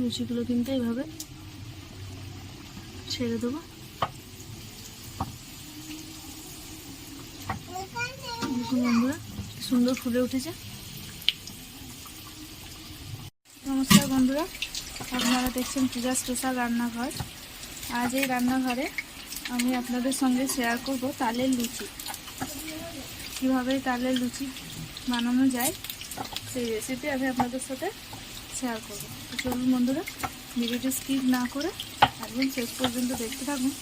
লুচিগুলো কিন্তু এইভাবে ছেড়ে দেবো। বন্ধুরা সুন্দর ফুলে উঠেছে। নমস্কার বন্ধুরা, আপনারা দেখছেন পূজা স্পেশাল রান্নাঘর। আজ এই রান্নাঘরে আমি আপনাদের সঙ্গে শেয়ার করব তালের লুচি। কীভাবে তালের লুচি বানানো যায়, সেই রেসিপি আমি আপনাদের সাথে শেয়ার করব। চলুন বন্ধুরা। ভিডিওটি স্কিপ না করে একদম শেষ পর্যন্ত দেখতে থাকুন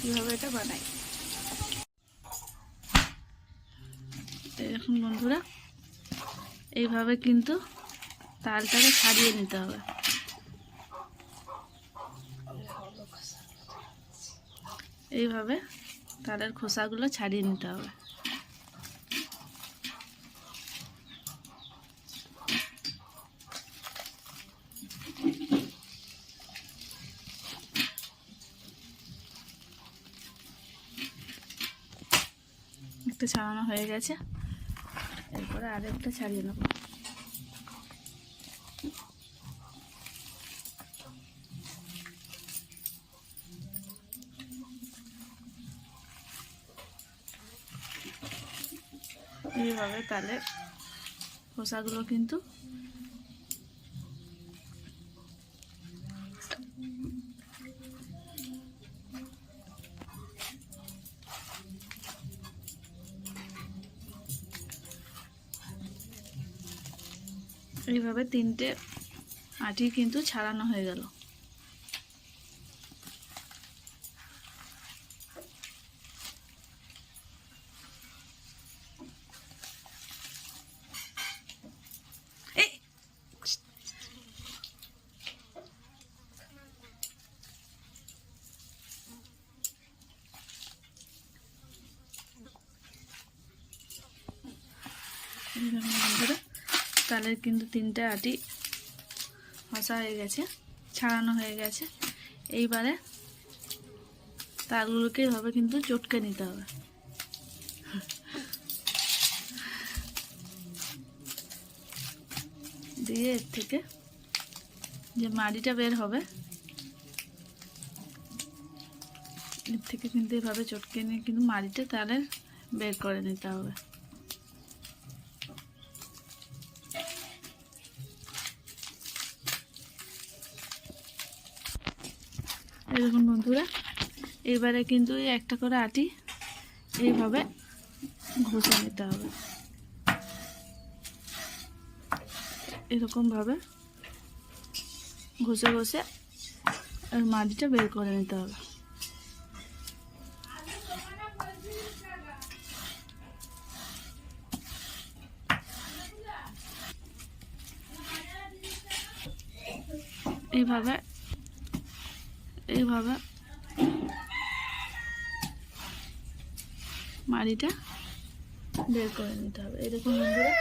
কীভাবে এটা বানাই। এই দেখুন বন্ধুরা, এইভাবে কিন্তু তালটাকে ছাড়িয়ে নিতে হবে। এইভাবে তালের খোসাগুলো ছাড়িয়ে নিতে হবে। একটা ছাড়ানো হয়ে গেছে। এরপরে আরেকটা ছাড়িয়ে নেব। এইভাবে তাহলে খোসাগুলো কিন্তু এইভাবে তিনটে আটি কিন্তু ছাড়ানো হয়ে গেল এই! এইভাবে তালের কিন্তু তিনটে আটি হসা হয়ে গেছে, ছাড়ানো হয়ে গেছে। এইবারে তালগুলোকে এভাবে কিন্তু চটকে নিতে হবে। দিয়ে এর থেকে যে মাড়িটা বের হবে, এর থেকে কিন্তু এভাবে চটকে নিয়ে কিন্তু মাড়িটা তালের বের করে নিতে হবে। দেখুন বন্ধুরা, এবারে কিন্তু একটা করে আটি এইভাবে ঘষে নিতে হবে। এরকমভাবে ঘষে ঘষে আর মাটিটা বের করে নিতে হবে। এইভাবে এইভাবে মাড়িটা বের করে নিতে হবে। এরকম বন্ধুরা,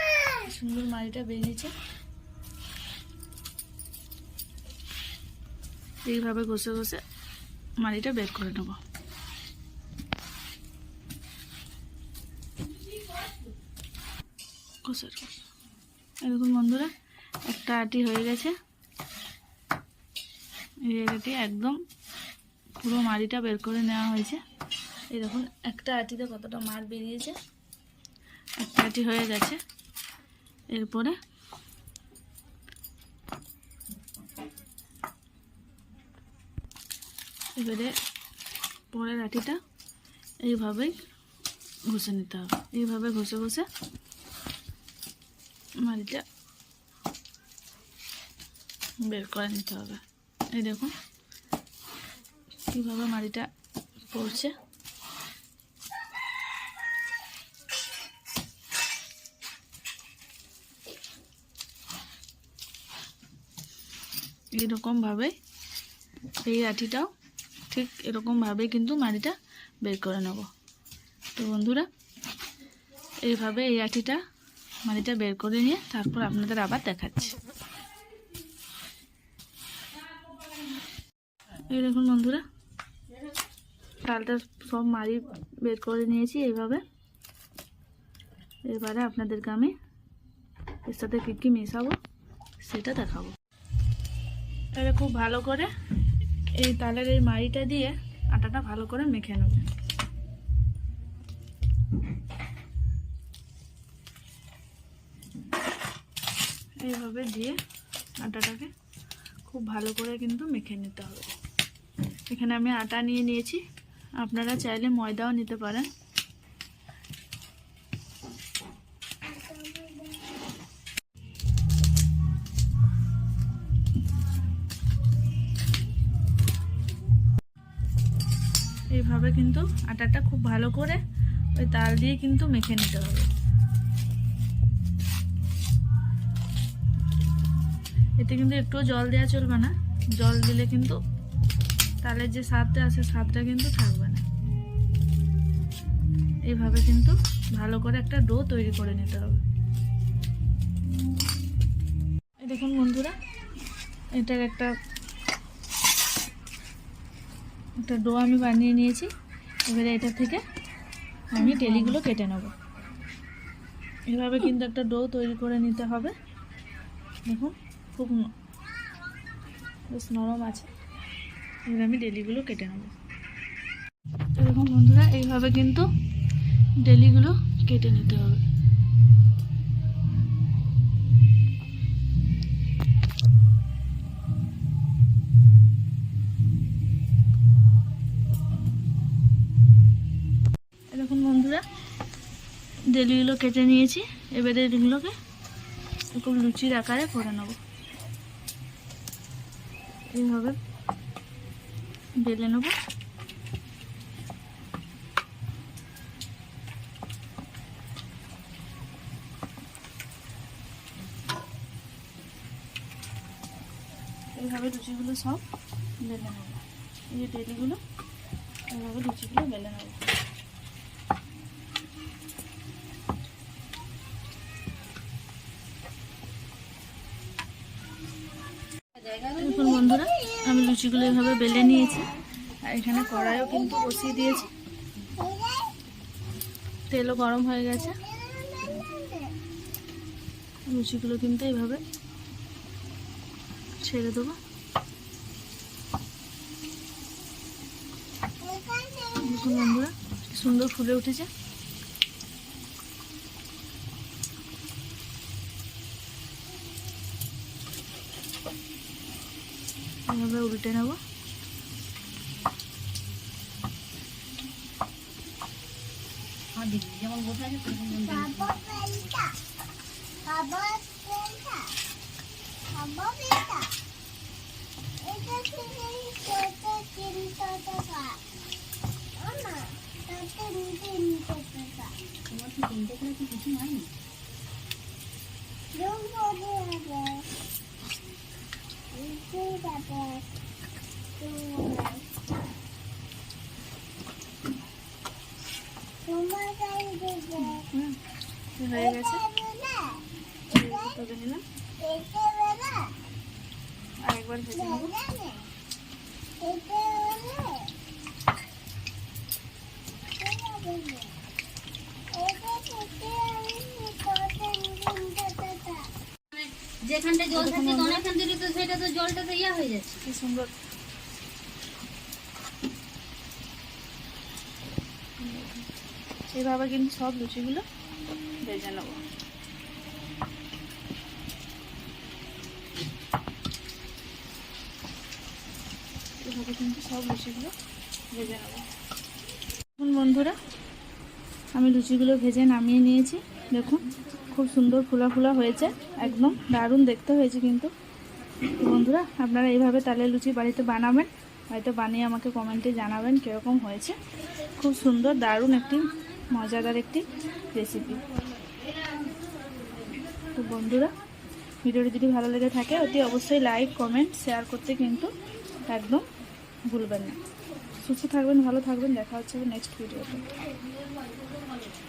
সুন্দর মাড়িটা বেরিয়েছে। এইভাবে ঘষে ঘষে মাড়িটা বের করে নেব। এরকম বন্ধুরা, একটা আটি হয়ে গেছে। এই জায়গাটি একদম পুরো মাড়িটা বের করে নেওয়া হয়েছে। এই দেখুন, একটা আটিতে কতটা মার বেরিয়েছে। একটা আটি হয়ে গেছে। এরপরে এবারে পরের আটিটা এইভাবেই ঘষে নিতে হবে। এইভাবে ঘষে ঘষে মাড়িটা বের করে নিতে হবে। এই দেখুন কীভাবে মাড়িটা পড়ছে? এরকমভাবে এই আটিটাও ঠিক এরকমভাবেই কিন্তু মাড়িটা বের করে নেব। তো বন্ধুরা, এইভাবে এই আটিটা মাড়িটা বের করে নিয়ে তারপর আপনাদের আবার দেখাচ্ছি। এই দেখুন বন্ধুরা তালটা সব মারি বের করে নিয়েছি এইভাবে। এবারে আপনাদেরকে আমি এর সাথে কী কী মেশাবো সেটা দেখাবো। তাহলে খুব ভালো করে এই তালের এই মাড়িটা দিয়ে আটাটা ভালো করে মেখে নেব। এইভাবে দিয়ে আটাটাকে খুব ভালো করে কিন্তু মেখে নিতে হবে। এখানে আমি আটা নিয়ে নিয়েছি। আপনারা চাইলে ময়দাও নিতে পারেন। এইভাবে কিন্তু আটাটা খুব ভালো করে ওই তাল দিয়ে কিন্তু মেখে নিতে হবে। এতে কিন্তু একটুও জল দেওয়া চলবে না। জল দিলে কিন্তু তালের যে স্বাদটা আছে, স্বাদটা কিন্তু থাকবে না। এইভাবে কিন্তু ভালো করে একটা ডো তৈরি করে নিতে হবে। দেখুন বন্ধুরা, এটার একটা একটা ডো আমি বানিয়ে নিয়েছি। এবারে এটা থেকে আমি টেলিগুলো কেটে নেব। এভাবে কিন্তু একটা ডো তৈরি করে নিতে হবে। দেখুন, খুব বেশ নরম আছে। এবার আমি ডেলিগুলো কেটে নেব। এরকম বন্ধুরা, এইভাবে কিন্তু ডেলিগুলো কেটে নিতে হবে। দেখুন বন্ধুরা, ডেলিগুলো কেটে নিয়েছি। এবারে এগুলোকে খুব লুচির আকারে করে নেব। এইভাবে বেলে নেব। এইভাবে লুচিগুলো সব বেলে নেব। এই যে ডেলিগুলো এইভাবে লুচিগুলো বেলে নেব। দেখুন বন্ধুরা আমি লুচিগুলো এভাবে বেলে নিয়েছি। আর এখানে কড়াইও কিন্তু বসিয়ে দিয়েছি। তেলও গরম হয়ে গেছে। লুচিগুলো কিন্তু এইভাবে ছেড়ে দেবো। বন্ধুরা সুন্দর ফুলে উঠেছে এভাবে উল্টে নেব। হয়ে গেছে তবে নিলাম আর একবার ভেজে নেব যেখানটা জল থাকে অনেকখান দিলে তো সেটা তো জলটা তো ইয়া হয়ে যাচ্ছে। কি সুন্দর। এইভাবে কিন্তু সব লুচিগুলো ভেজে নেব। এভাবে কিন্তু সব লুচিগুলো ভেজে নেব। দেখুন বন্ধুরা, আমি লুচিগুলো ভেজে নামিয়ে নিয়েছি। দেখুন, খুব সুন্দর ফুলা ফুলা হয়েছে, একদম দারুণ দেখতে হয়েছে কিন্তু। বন্ধুরা, আপনারা এইভাবে তালের লুচি বাড়িতে বানাবেন, হয়তো বানিয়ে আমাকে কমেন্টে জানাবেন কীরকম হয়েছে। খুব সুন্দর, দারুণ একটি মজাদার একটি রেসিপি তো বন্ধুরা, ভিডিওটি যদি ভালো লেগে থাকে, অতি অবশ্যই লাইক কমেন্ট শেয়ার করতে কিন্তু একদম ভুলবেন না। সুস্থ থাকবেন, ভালো থাকবেন, দেখা হচ্ছে নেক্সট ভিডিওতে